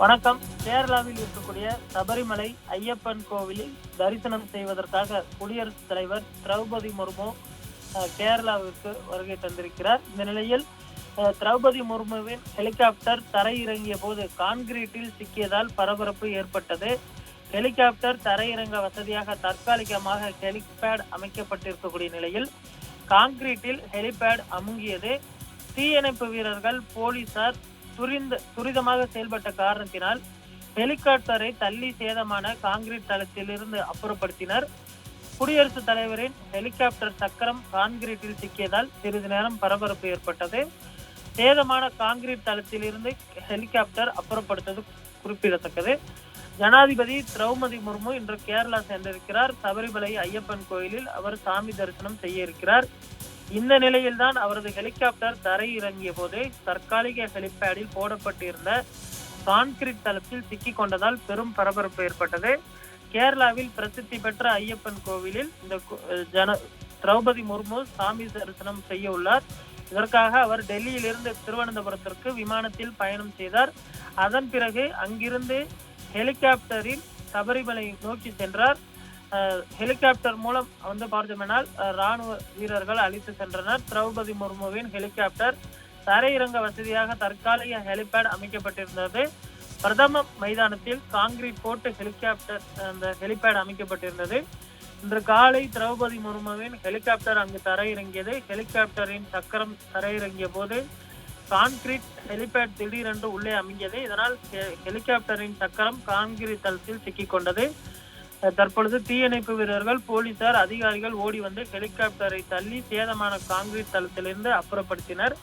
வணக்கம். கேரளாவில் இருக்கக்கூடிய சபரிமலை ஐயப்பன் கோவிலில் தரிசனம் செய்வதற்காக குடியரசுத் தலைவர் திரௌபதி முர்மு கேரளாவிற்கு வருகை தந்திருக்கிறார். இந்த நிலையில் திரௌபதி முர்முவின் ஹெலிகாப்டர் தரையிறங்கிய போது கான்கிரீட்டில் சிக்கியதால் பரபரப்பு ஏற்பட்டது. ஹெலிகாப்டர் தரையிறங்க வசதியாக தற்காலிகமாக ஹெலிபேட் அமைக்கப்பட்டிருக்கக்கூடிய நிலையில் கான்கிரீட்டில் ஹெலிபேட் அமுங்கியது. தீயணைப்பு வீரர்கள் போலீசார் துரிந்த துரிதமாக செயல்பட்ட காரணத்தினால் ஹெலிகாப்டரை தள்ளி சேதமான கான்கிரீட் தளத்திலிருந்து அப்புறப்படுத்தினர். குடியரசுத் தலைவரின் ஹெலிகாப்டர் சக்கரம் கான்கிரீட்டில் சிக்கியதால் சிறிது நேரம் பரபரப்பு ஏற்பட்டது. சேதமான கான்கிரீட் தளத்திலிருந்து ஹெலிகாப்டர் அப்புறப்படுத்தது குறிப்பிடத்தக்கது. ஜனாதிபதி திரௌபதி முர்மு இன்று கேரளா சென்றிருக்கிறார். சபரிமலை ஐயப்பன் கோயிலில் அவர் சாமி தரிசனம் செய்ய இருக்கிறார். இந்த நிலையில்தான் அவரது ஹெலிகாப்டர் தரையிறங்கிய போது தற்காலிக ஹெலிபேடில் போடப்பட்டிருந்த கான்கிரீட் தளத்தில் சிக்கி கொண்டதால் பெரும் பரபரப்பு ஏற்பட்டது. கேரளாவில் பிரசித்தி பெற்ற ஐயப்பன் கோவிலில் இந்த ஜன திரௌபதி முர்மு சாமி தரிசனம் செய்ய உள்ளார். இதற்காக அவர் டெல்லியிலிருந்து திருவனந்தபுரத்திற்கு விமானத்தில் பயணம் செய்தார். அதன் பிறகு அங்கிருந்து ஹெலிகாப்டரில் சபரிமலை நோக்கி சென்றார். ஹெலிகாப்டர் மூலம் வந்து பார்த்தோம்னால் ராணுவ வீரர்கள் அழைத்து சென்றனர். திரௌபதி முர்முவின் ஹெலிகாப்டர் தரையிறங்க வசதியாக தற்காலிக ஹெலிபேட் அமைக்கப்பட்டிருந்தது. பிரதம மைதானத்தில் கான்கிரீட் போட்டு ஹெலிகாப்டர் அந்த ஹெலிபேட் அமைக்கப்பட்டிருந்தது. இன்று காலை திரௌபதி முர்முவின் ஹெலிகாப்டர் அங்கு தரையிறங்கியது. ஹெலிகாப்டரின் சக்கரம் தரையிறங்கிய போது கான்கிரீட் ஹெலிபேட் திடீரென்று உள்ளே அமைந்தது. இதனால் ஹெ- ஹெலிகாப்டரின் சக்கரம் கான்கிரீட் தளத்தில் சிக்கிக்கொண்டது தற்பொழுது தீயணைப்பு வீரர்கள் போலீசார் அதிகாரிகள் ஓடி வந்து ஹெலிகாப்டரை தள்ளி சேதமான காங்கிரீட் தளத்திலிருந்து அப்புறப்படுத்தினர்.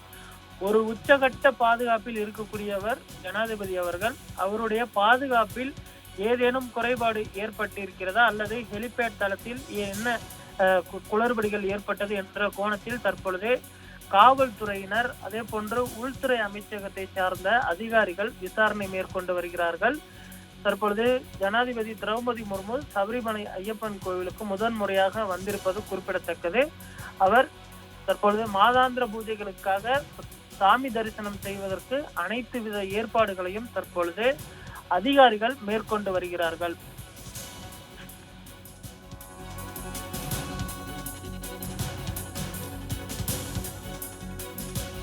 ஒரு உச்சகட்ட பாதுகாப்பில் இருக்கக்கூடியவர் ஜனாதிபதி அவர்கள் அவருடைய பாதுகாப்பில் ஏதேனும் குறைபாடு ஏற்பட்டிருக்கிறதா அல்லது ஹெலிபேட் தளத்தில் என்ன கு- குளறுபடிகள் ஏற்பட்டது என்ற கோணத்தில் தற்பொழுது காவல்துறையினர் அதே போன்று உள்துறை அமைச்சகத்தை சார்ந்த அதிகாரிகள் விசாரணை மேற்கொண்டு வருகிறார்கள். தற்பொழுது ஜனாதிபதி திரௌபதி முர்மு சபரிமலை ஐயப்பன் கோவிலுக்கு முதன் முறையாக வந்திருப்பது குறிப்பிடத்தக்கது. அவர் தற்பொழுது மாதாந்திர பூஜைகளுக்காக சாமி தரிசனம் செய்வதற்கு அனைத்து வித ஏற்பாடுகளையும் தற்பொழுது அதிகாரிகள் மேற்கொண்டு வருகிறார்கள்.